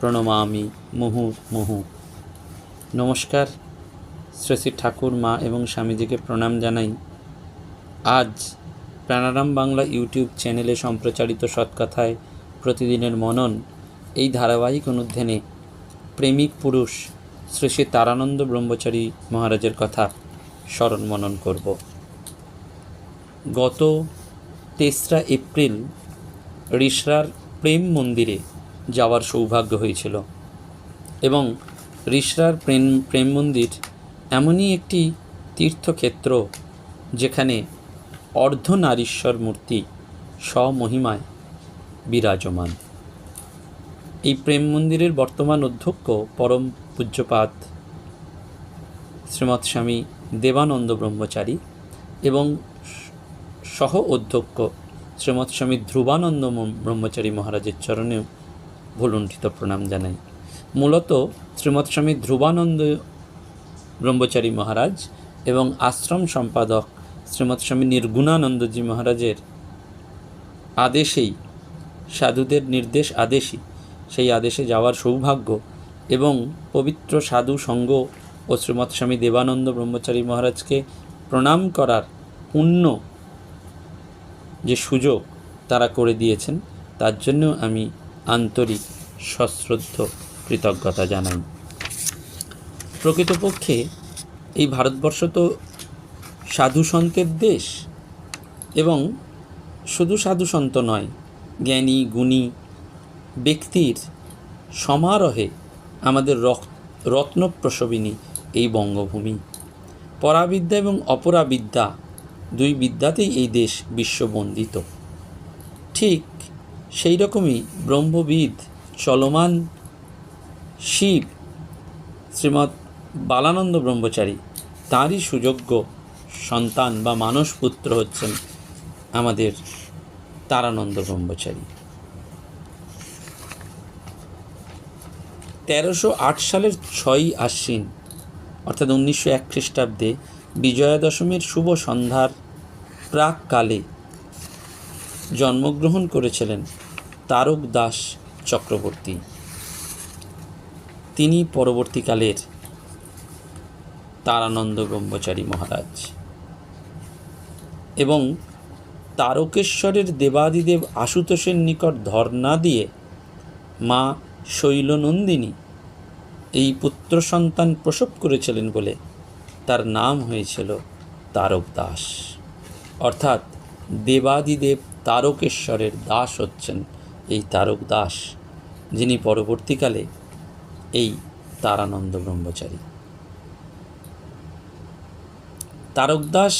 প্রণমামি মুহু মুহু। নমস্কার শ্রী শ্রী ঠাকুর, মা এবং স্বামীজিকে প্রণাম জানাই। আজ প্রাণারাম বাংলা ইউটিউব চ্যানেলে সম্প্রচারিত সৎকথায় প্রতিদিনের মনন এই ধারাবাহিক অনুধ্যানে প্রেমিক পুরুষ শ্রী শ্রী তারানন্দ ব্রহ্মচারী মহারাজের কথা স্মরণ মনন করব। গত তেসরা এপ্রিল রিসরার প্রেম মন্দিরে যাওয়ার সৌভাগ্য হয়েছিল। এবং রিসরার প্রেম প্রেম মন্দির এমনই একটি তীর্থক্ষেত্র যেখানে অর্ধনারীশ্বর মূর্তি স্বমহিমায় বিরাজমান। এই প্রেম মন্দিরের বর্তমান অধ্যক্ষ পরম পূজ্যপাত শ্রীমৎ স্বামী দেবানন্দ ব্রহ্মচারী এবং সহ অধ্যক্ষ শ্রীমৎ স্বামী ধ্রুবানন্দ ব্রহ্মচারী মহারাজের চরণেও ভুলুণ্ঠিত প্রণাম জানাই। মূলত শ্রীমৎ স্বামী ধ্রুবানন্দ ব্রহ্মচারী মহারাজ এবং আশ্রম সম্পাদক শ্রীমৎ স্বামী নির্গুণানন্দজি মহারাজের আদেশেই, সাধুদের নির্দেশ আদেশই, সেই আদেশে যাওয়ার সৌভাগ্য এবং পবিত্র সাধু সঙ্গ ও শ্রীমৎ স্বামী দেবানন্দ ব্রহ্মচারী মহারাজকে প্রণাম করার পুণ্য যে সুযোগ তারা করে দিয়েছেন, তার জন্য আমি আন্তরিক সশ্রদ্ধ কৃতজ্ঞতা জানাই। প্রকৃতপক্ষে এই ভারতবর্ষ তো সাধু সন্তের দেশ এবং শুধু সাধু সন্ত নয়, জ্ঞানী, গুণী ব্যক্তির সমারোহে আমাদের রত্নপ্রসবিনী এই বঙ্গভূমি। পরাবিদ্যা এবং অপরাবিদ্যা দুই বিদ্যাতেই এই দেশ বিশ্ববন্দিত। ঠিক সেই রকমই ব্রহ্মবিদ চলমান শিব শ্রীমৎ বালানন্দ ব্রহ্মচারী, তাঁরই সুযোগ্য সন্তান বা মানসপুত্র হচ্ছেন আমাদের তারানন্দ ব্রহ্মচারী। তেরোশো আট সালের ছয়ই আশ্বিন, অর্থাৎ উনিশশো এক খ্রিস্টাব্দে বিজয়া দশমীর শুভ সন্ধ্যার প্রাককালে জন্মগ্রহণ করেছিলেন তারক দাস চক্রবর্তী। তিনি পরবর্তীকালের তারানন্দ ব্রহ্মচারী মহারাজ। এবং তারকেশ্বরের দেবাদিদেব আশুতোষের নিকট ধর্ণা দিয়ে মা শৈলনন্দিনী এই পুত্র সন্তান প্রসব করেছিলেন বলে তার নাম হয়েছিল তারক দাস। অর্থাৎ দেবাদিদেব তারকেশ্বরের দাস হচ্ছেন এই তারক দাস, যিনি পরবর্তীকালে এই তারানন্দ ব্রহ্মচারী। তারক দাস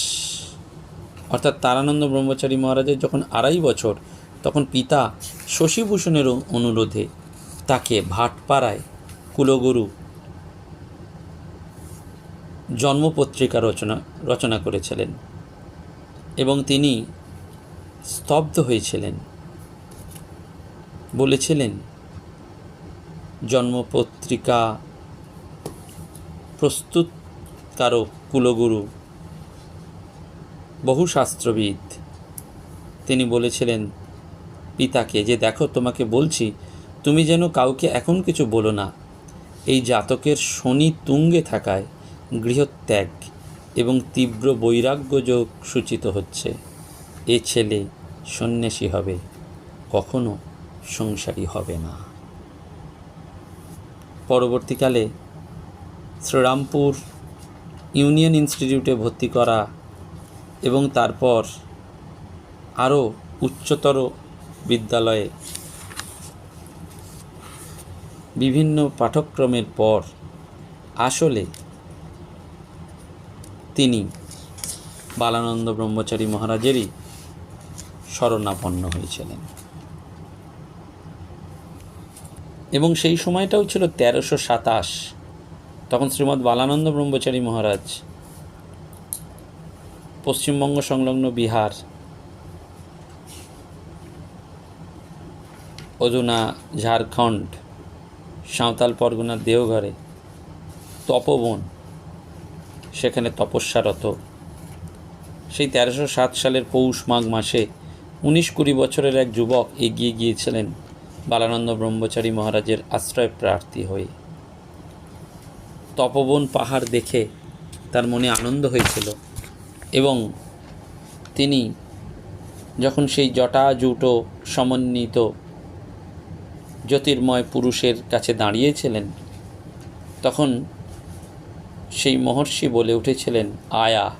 অর্থাৎ তারানন্দ ব্রহ্মচারী মহারাজের যখন আড়াই বছর, তখন পিতা শশীভূষণের অনুরোধে তাকে ভাটপাড়ায় কুলগুরু জন্মপত্রিকা রচনা রচনা করেছিলেন এবং তিনি স্তব্ধ হয়েছিলেন। বলেছিলেন, জন্মপত্রিকা প্রস্তুতকারক কুলগুরু, বহু শাস্ত্রবিদ। তিনি বলেছিলেন, পিতাকে, যে দেখো, তোমাকে বলছি, তুমি যেন কাউকে এখন কিছু বলো না। এই জাতকের শনি তুঙ্গে থাকায় গৃহত্যাগ এবং তীব্র বৈরাগ্য যোগ সূচিত হচ্ছে। এ ছেলে সন্ন্যাসী হবে, কখনো সংসারী হবে না। পরবর্তীকালে শ্রীরামপুর ইউনিয়ন ইনস্টিটিউটে ভর্তি করা এবং তারপর আরও উচ্চতর বিদ্যালয়ে বিভিন্ন পাঠক্রমের পর আসলে তিনি বালানন্দ ব্রহ্মচারী মহারাজেরই শরণাপন্ন হয়েছিলেন। এবং সেই সময়টাও ছিল তেরোশো সাতাশ, তখন শ্রীমৎ বালানন্দ ব্রহ্মচারী মহারাজ, পশ্চিমবঙ্গ সংলগ্ন বিহার অধুনা ঝাড়খণ্ড, সাঁওতাল পরগনার দেওঘরে, তপবন, সেখানে তপস্যারত। সেই তেরোশো সাত সালের পৌষ মাঘ মাসে উনিশ কুড়ি বছরের এক যুবক এগিয়ে গিয়েছিলেন বালানন্দ ব্রহ্মচারী মহারাজের আশ্রয় প্রার্থী হয়ে। তপবন পাহাড় দেখে তার মনে আনন্দ হয়েছিল এবং তিনি যখন সেই জটা জুটো সমন্বিত জ্যোতির্ময় পুরুষের কাছে দাঁড়িয়েছিলেন, তখন সেই মহর্ষি বলে উঠেছিলেন, আয়া।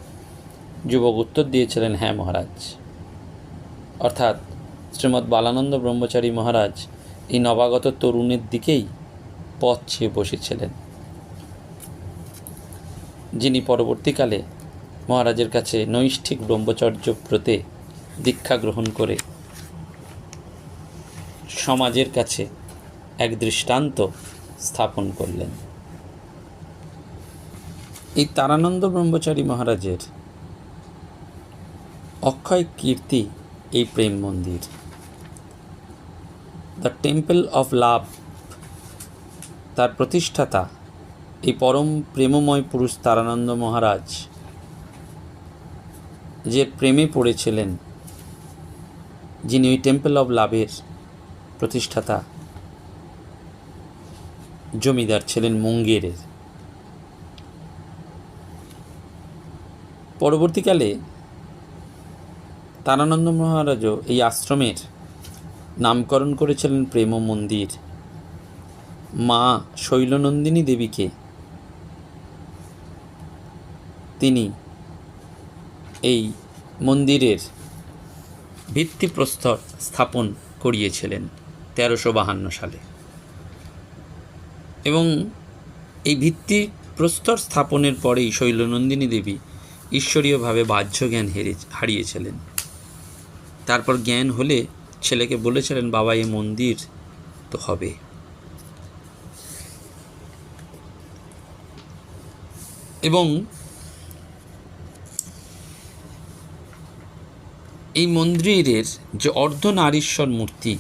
যুবক উত্তর দিয়েছিলেন হ্যাঁ মহারাজ। অর্থাৎ শ্রীমৎ বালানন্দ ব্রহ্মচারী মহারাজ এই নবাগত তরুণের দিকেই পথ চেয়ে বসেছিলেন। যিনি পরবর্তীকালে মহারাজের কাছে নৈষ্ঠিক ব্রহ্মচর্য ব্রতে দীক্ষা গ্রহণ করে সমাজের কাছে এক দৃষ্টান্ত স্থাপন করলেন। এই তারানন্দ ব্রহ্মচারী মহারাজের অক্ষয় কীর্তি এই প্রেম মন্দির। দ্য টেম্পল অফ লাভ তার প্রতিষ্ঠাতা, এই পরম প্রেমময় পুরুষ তারানন্দ মহারাজ, যে প্রেমে পড়েছিলেন, যিনি ওই টেম্পল অফ লাভের প্রতিষ্ঠাতা, জমিদার ছিলেন মুঙ্গেরের। পরবর্তীকালে তারানন্দ মহারাজও এই আশ্রমের নামকরণ করেছিলেন প্রেম মন্দির। মা শৈলনন্দিনী দেবীকে। তিনি এই মন্দিরের ভিত্তিপ্রস্তর স্থাপন করিয়েছিলেন তেরোশো বাহান্ন সালে। এবং এই ভিত্তি প্রস্তর স্থাপনের পরেই শৈলনন্দিনী দেবী ঈশ্বরীয়ভাবে বাহ্য জ্ঞান হেরে হারিয়েছিলেন। তারপর জ্ঞান হলে ছেলেকে বলেছিলেন, বাবা, এ মন্দির তো হবে। এবং এই মন্দিরের যে অর্ধনারীশ্বর মূর্তি,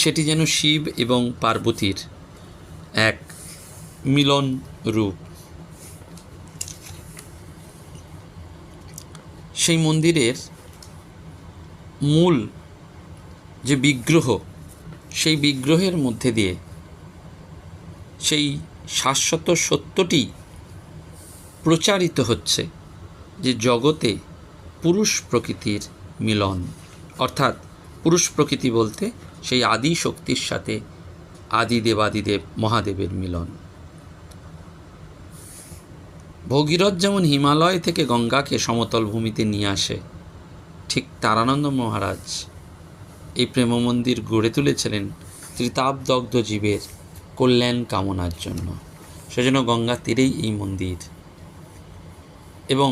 সেটি যেন শিব এবং পার্বতীর এক মিলন রূপ। সেই মন্দিরের মূল যে বিগ্রহ, সেই বিগ্রহের মধ্যে দিয়ে সেই শাশ্বত সত্যটি প্রচারিত হচ্ছে যে জগতে পুরুষ প্রকৃতির মিলন। অর্থাৎ পুরুষ প্রকৃতি বলতে সেই আদি শক্তির সাথে আদি দেবাদিদেব মহাদেবের মিলন। ভগীরথ যেমন হিমালয় থেকে গঙ্গাকে সমতল ভূমিতে নিয়ে আসে, ঠিক তারানন্দ মহারাজ এই প্রেম মন্দির গড়ে তুলেছিলেন ত্রিতাপদগ্ধ জীবের কল্যাণ কামনার জন্য। সেজন্য গঙ্গা তীরেই এই মন্দির। এবং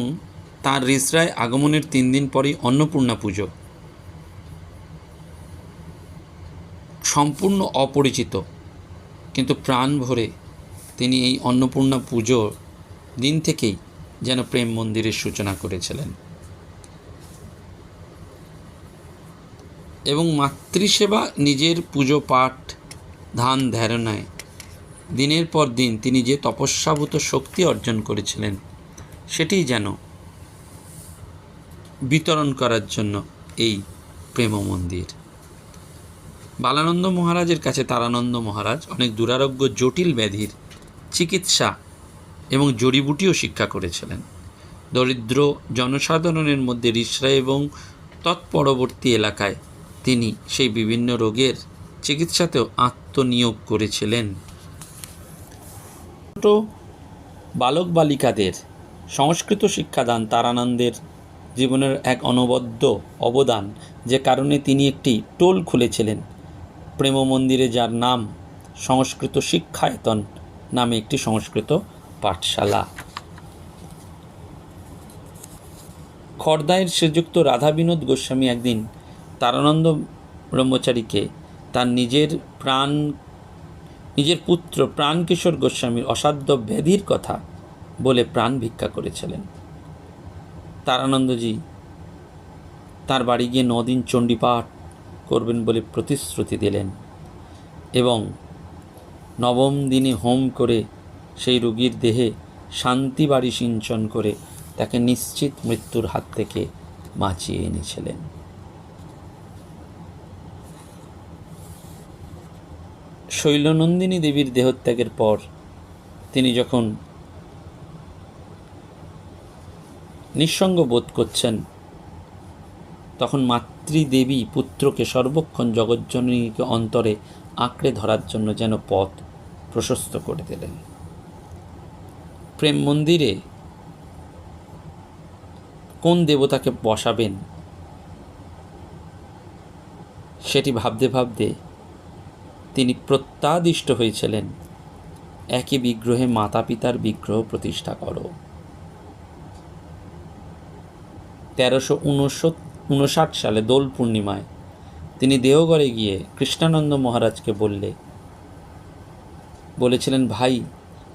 তাঁর রিসরায় আগমনের তিন দিন পরেই অন্নপূর্ণা পুজো। সম্পূর্ণ অপরিচিত, কিন্তু প্রাণ ভরে তিনি এই অন্নপূর্ণা পুজো দিন থেকেই যেন প্রেম মন্দিরের সূচনা করেছিলেন। এবং মাতৃসেবা, নিজের পুজো পাঠ, ধান ধারণায় দিনের পর দিন তিনি যে তপস্যাভূত শক্তি অর্জন করেছিলেন, সেটি যেন বিতরণ করার জন্য এই প্রেম মন্দির। বালানন্দ মহারাজের কাছে তারানন্দ মহারাজ অনেক দুরারোগ্য জটিল ব্যাধির চিকিৎসা এবং জড়িবুটিও শিক্ষা করেছিলেন। দরিদ্র জনসাধারণের মধ্যে রিসরা এবং তৎপরবর্তী এলাকায় তিনি সেই বিভিন্ন রোগের চিকিৎসাতেও আত্মনিয়োগ করেছিলেন। ছোট বালক বালিকাদের সংস্কৃত শিক্ষাদান তারানন্দের জীবনের এক অনবদ্য অবদান যে কারণে তিনি একটি টোল খুলেছিলেন। প্রেম মন্দিরে যার নাম সংস্কৃত শিক্ষায়তন নামে একটি সংস্কৃত পাঠশালা। খর্দায়ের শ্রীযুক্ত রাধা বিনোদ গোস্বামী একদিন তারানন্দ ব্রহ্মচারীকে তার নিজের প্রাণ, নিজের পুত্র প্রাণকিশোর গোস্বামীর অসাধ্য ব্যাধির কথা বলে প্রাণ ভিক্ষা করেছিলেন। তারানন্দজি তার বাড়ি গিয়ে নদিন চণ্ডীপাঠ করবেন বলে প্রতিশ্রুতি দিলেন এবং নবম দিনে হোম করে সেই রোগীর দেহে শান্তি বাড়ি সিঞ্চন করে তাকে নিশ্চিত মৃত্যুর হাত থেকে বাঁচিয়ে এনেছিলেন। শৈলনন্দিনী দেবীর দেহত্যাগের পর তিনি যখন নিঃসঙ্গ বোধ করছেন, তখন মাতৃদেবী পুত্রকে সর্বক্ষণ জগজ্জননীকে অন্তরে আঁকড়ে ধরার জন্য যেন পথ প্রশস্ত করে দিলেন। প্রেম মন্দিরে কোন দেবতাকে বসাবেন? সেটি ভাবতে ভাবতে তিনি প্রত্যাদিষ্ট হয়েছিলেন একই বিগ্রহে মাতা পিতার বিগ্রহ প্রতিষ্ঠা করো। তেরোশো উনষাট সালে দোল পূর্ণিমায় তিনি দেওঘরে গিয়ে কৃষ্ণানন্দ মহারাজকে বললে, বলেছিলেন, ভাই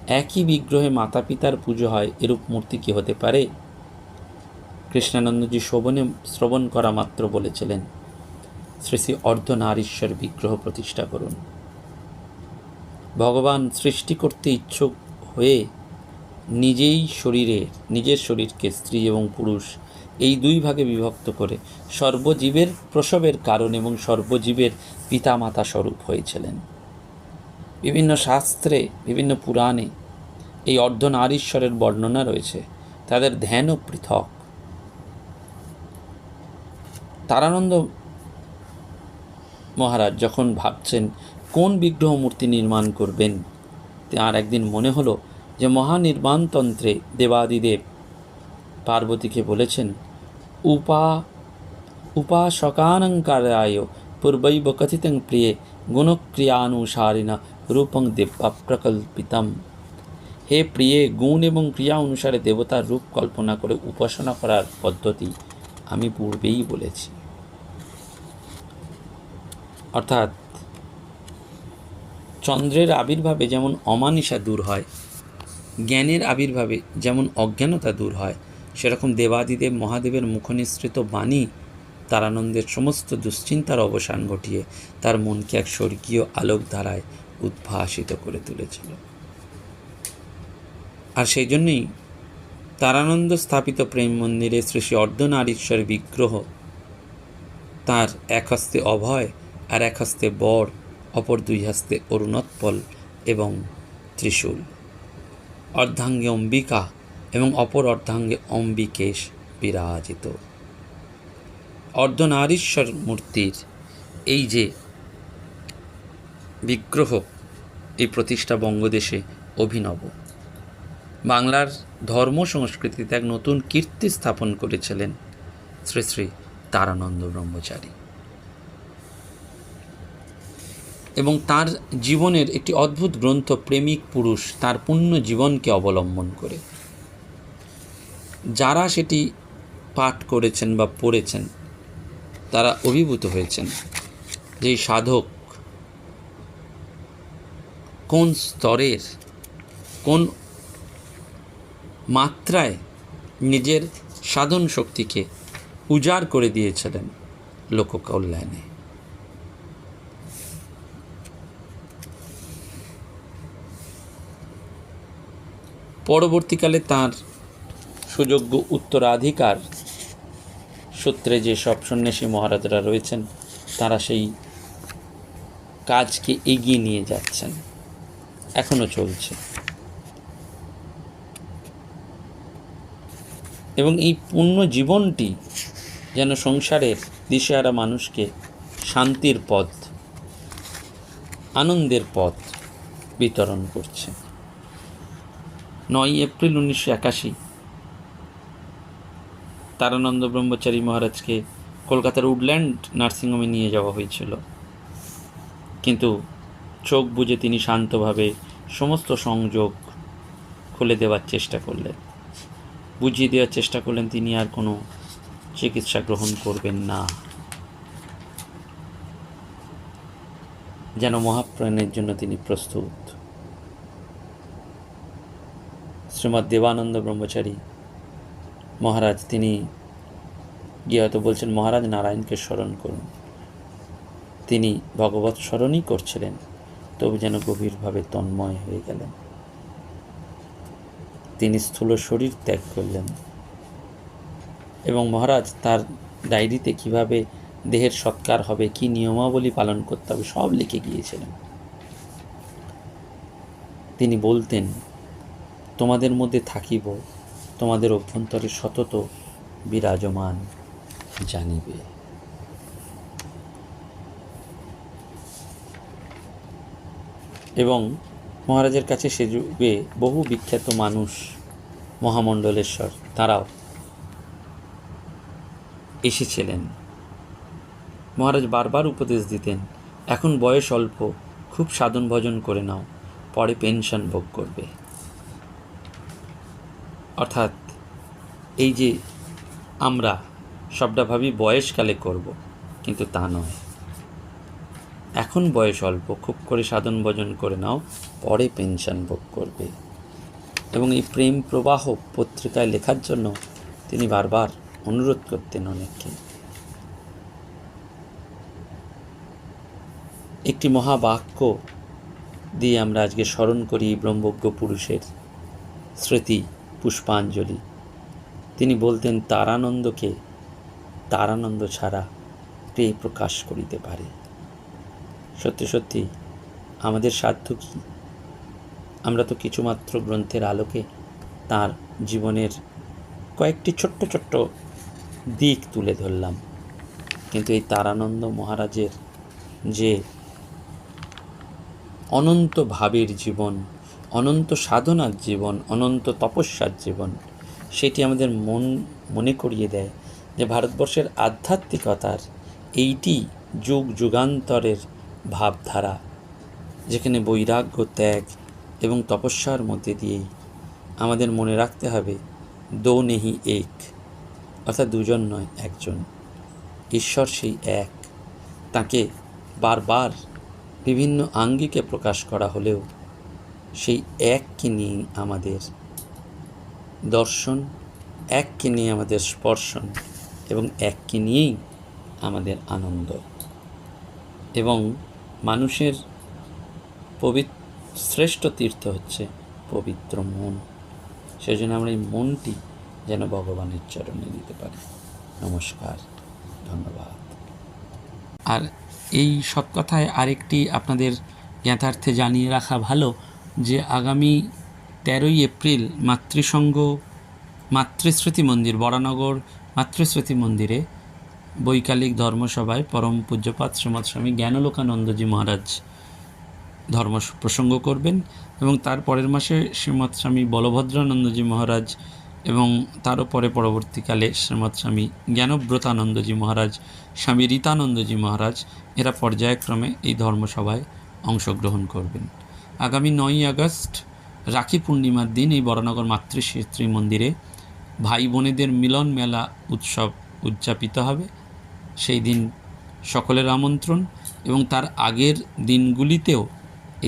একই বিগ্রহে মাতা পিতার পুজো হয়, এরূপ মূর্তি কি হতে পারে? কৃষ্ণানন্দজি শোভনে শ্রবণ করা মাত্র বলেছিলেন, শ্রী শ্রী অর্ধনারীশ্বর বিগ্রহ প্রতিষ্ঠা করুন। ভগবান সৃষ্টি করতে ইচ্ছুক হয়ে নিজেই শরীরে, নিজের শরীরকে স্ত্রী এবং পুরুষ, এই দুই ভাগে বিভক্ত করে সর্বজীবের প্রসবের কারণ এবং সর্বজীবের পিতামাতা স্বরূপ হয়েছিলেন। বিভিন্ন শাস্ত্রে, বিভিন্ন পুরাণে এই অর্ধনারীশ্বরের বর্ণনা রয়েছে। তাদের ধ্যানও পৃথক। তারানন্দ মহারাজ যখন ভাবছেন, কোন বিগ্রহ মূর্তি নির্মাণ করবেন, তার একদিন মনে হলো যে মহানির্মাণতন্ত্রে দেবাদিদেব পার্বতীকে বলেছেন, উপা, উপাসকানঙ্কারায় পূর্বৈব কথিতং প্রিয়ে গুণক্রিয়ানুসারিণা রূপং দেবা প্রকল্পিতম। হে প্রিয়ে, গুণ এবং ক্রিয়া অনুসারে দেবতার রূপ কল্পনা করে উপাসনা করার পদ্ধতি আমি পূর্বেই বলেছি। অর্থাৎ, চন্দ্রের আবির্ভাবে যেমন অমানিসা দূর হয়, জ্ঞানের আবির্ভাবে যেমন অজ্ঞানতা দূর হয়, সেরকম দেবাদিদেব মহাদেবের মুখনিসৃত বাণী তারানন্দের সমস্ত দুশ্চিন্তার অবসান ঘটিয়ে তার মনকে এক স্বর্গীয় আলোক ধারায় উদ্ভাসিত করে তুলেছিল। আর সেই জন্যই তারানন্দ স্থাপিত প্রেম মন্দিরে শ্রী শ্রী অর্ধনারীশ্বর বিগ্রহ তার এক হস্তে অভয় আর এক হস্তে বর, অপর দুই হস্তে অরুণোৎপল এবং ত্রিশূল। অর্ধাঙ্গে অম্বিকা এবং অপর অর্ধাঙ্গে অম্বিকেশ বিরাজিত। অর্ধনারীশ্বর মূর্তির এই যে বিগ্রহ এই প্রতিষ্ঠা বঙ্গদেশে অভিনব। বাংলার ধর্ম সংস্কৃতিতে এক নতুন কীর্তি স্থাপন করেছিলেন শ্রী শ্রী তারানন্দ ব্রহ্মচারী। এবং তার জীবনের একটি অদ্ভুত গ্রন্থ প্রেমিক পুরুষ তার পূর্ণ জীবনকে অবলম্বন করে। যারা সেটি পাঠ করেছেন বা পড়েছেন, তারা অভিভূত হয়েছেন যে সাধক কোন স্তরের, কোন মাত্রায় নিজের সাধন শক্তিকে উজাড় করে দিয়েছিলেন লোককল্যাণে? পরবর্তীকালে তার সুযোগ্য উত্তরাধিকার সূত্রে যে সব সন্ন্যাসী মহারাজরা রয়েছেন, তারা সেই কাজকে এগিয়ে নিয়ে যাচ্ছেন। এখনও চলছে। এবং এই পূর্ণ জীবনটি যেন সংসারের দিশেহারা মানুষকে শান্তির পথ, আনন্দের পথ বিতরণ করছে। নয় এপ্রিল উনিশশো একাশি তারানন্দ ব্রহ্মচারী মহারাজকে কলকাতার উডল্যান্ড নার্সিংহোমে নিয়ে যাওয়া হয়েছিল। কিন্তু চোখ বুঝে তিনি শান্তভাবে সমস্ত সংযোগ খুলে দেওয়ার চেষ্টা করলেন। বুঝিয়ে দেওয়ার চেষ্টা করলেন, তিনি আর কোনো চিকিৎসা গ্রহণ করবেন না। যেন মহাপ্রয়াণের জন্য তিনি প্রস্তুত। শ্রীমৎ দেবানন্দ ব্রহ্মচারী মহারাজ, তিনি গিয়ে হয়তো বলছেন, মহারাজ নারায়ণকে স্মরণ করুন। তিনি ভগবত স্মরণই করছিলেন। তবু যেন গভীরভাবে তন্ময় হয়ে গেলেন। তিনি স্থূল শরীর ত্যাগ করলেন এবং মহারাজ, তার ডায়েরিতে কীভাবে দেহের সৎকার হবে, কি নিয়মাবলী পালন করতে হবে, সব লিখে গিয়েছিলেন। তিনি বলতেন, তোমাদের মধ্যে থাকিব, তোমাদের অভ্যন্তরে সতত বিরাজমান জানিবে। এবং মহারাজের কাছে সে যুগে বহু বিখ্যাত মানুষ মহামণ্ডলেশ্বর, তারাও এসেছিলেন। মহারাজ বারবার উপদেশ দিতেন, এখন বয়স অল্প, খুব সাধন ভজন করে নাও, পরে পেনশন ভোগ করবে। অর্থাৎ এই যে আমরা সবটা ভাবি বয়সকালে করব, কিন্তু তা নয়। এখন বয়স অল্প, খুব করে সাধন ভজন করে নাও, পরে পেনশন ভোগ করবে। এবং এই প্রেম প্রবাহ পত্রিকায় লেখার জন্য তিনি বারবার অনুরোধ করতেন অনেককে। একটি মহাবাক্য দিয়ে আমরা আজকে স্মরণ করি ব্রহ্মজ্ঞ পুরুষের স্মৃতি, পুষ্পাঞ্জলি। তিনি বলতেন, তারানন্দকে তারানন্দ ছাড়া কে প্রকাশ করিতে পারে। সত্যি সত্যি, আমাদের সাধ্য কি? আমরা তো কিছুমাত্র গ্রন্থের আলোকে তার জীবনের কয়েকটি ছোট্ট ছোট্ট দিক তুলে ধরলাম। কিন্তু এই তারানন্দ মহারাজের যে অনন্ত ভাবের জীবন, অনন্ত সাধনার জীবন, অনন্ত তপস্যার জীবন, সেটি আমাদের মন, মনে করিয়ে দেয় যে ভারতবর্ষের আধ্যাত্মিকতার এইটি যুগ, যুগান্তরের ভাবধারা, যেখানে বৈরাগ্য, ত্যাগ এবং তপস্যার মধ্যে দিয়েই আমাদের মনে রাখতে হবে, দো নেহি এক, অর্থাৎ দুজন নয়, একজন। ঈশ্বর সেই এক। তাকে বারবার বিভিন্ন আঙ্গিকে প্রকাশ করা হলেও সেই এককে নিয়ে আমাদের দর্শন, এককে নিয়ে আমাদের স্পর্শন এবং এককে নিয়েই আমাদের আনন্দ। এবং মানুষের পবিত্র শ্রেষ্ঠ তীর্থ হচ্ছে পবিত্র মন। সেই জন্য আমরা এই মনটি যেন ভগবানের চরণে দিতে পারি। নমস্কার, ধন্যবাদ। আর এই সব কথায় আরেকটি আপনাদের জ্ঞাতার্থে জানিয়ে রাখা ভালো যে আগামী তেরোই এপ্রিল মাতৃসংঘ, মাতৃস্মৃতি মন্দির বরানগর মাতৃস্মৃতি মন্দিরে বৈকালিক ধর্মসভায় পরম পূজ্যপাত শ্রীমৎ স্বামী জ্ঞানলোকানন্দজি মহারাজ ধর্ম প্রসঙ্গ করবেন এবং তার পরের মাসে শ্রীমৎ স্বামী বলভদ্রানন্দজি মহারাজ এবং তারও পরে পরবর্তীকালে শ্রীমৎ স্বামী জ্ঞানব্রতানন্দজি মহারাজ, স্বামী রীতানন্দজি মহারাজ, এরা পর্যায়ক্রমে এই ধর্মসভায় অংশগ্রহণ করবেন। আগামী নয়ই আগস্ট রাখি পূর্ণিমার দিন এই বরানগর মাতৃশ্রী মন্দিরে ভাই বোনেদের মিলন মেলা উৎসব উদযাপিত হবে। সেই দিন সকলের আমন্ত্রণ এবং তার আগের দিনগুলিতেও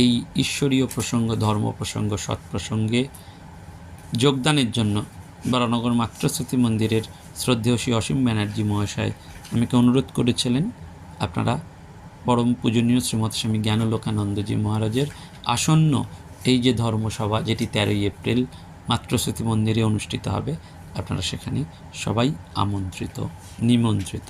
এই ঈশ্বরীয় প্রসঙ্গ, ধর্ম প্রসঙ্গ, সৎ প্রসঙ্গে যোগদানের জন্য বরানগর মাতৃস্মৃতি মন্দিরের শ্রদ্ধেয় শ্রী অসীম ব্যানার্জি মহাশয় আমাকে অনুরোধ করেছিলেন, আপনারা পরম পূজনীয় শ্রীমৎ স্বামী জ্ঞানলোকানন্দজি মহারাজের আসন্ন এই যে ধর্মসভা, যেটি তেরোই এপ্রিল মাতৃস্মৃতি মন্দিরে অনুষ্ঠিত হবে, আপনারা সেখানে সবাই আমন্ত্রিত, নিমন্ত্রিত।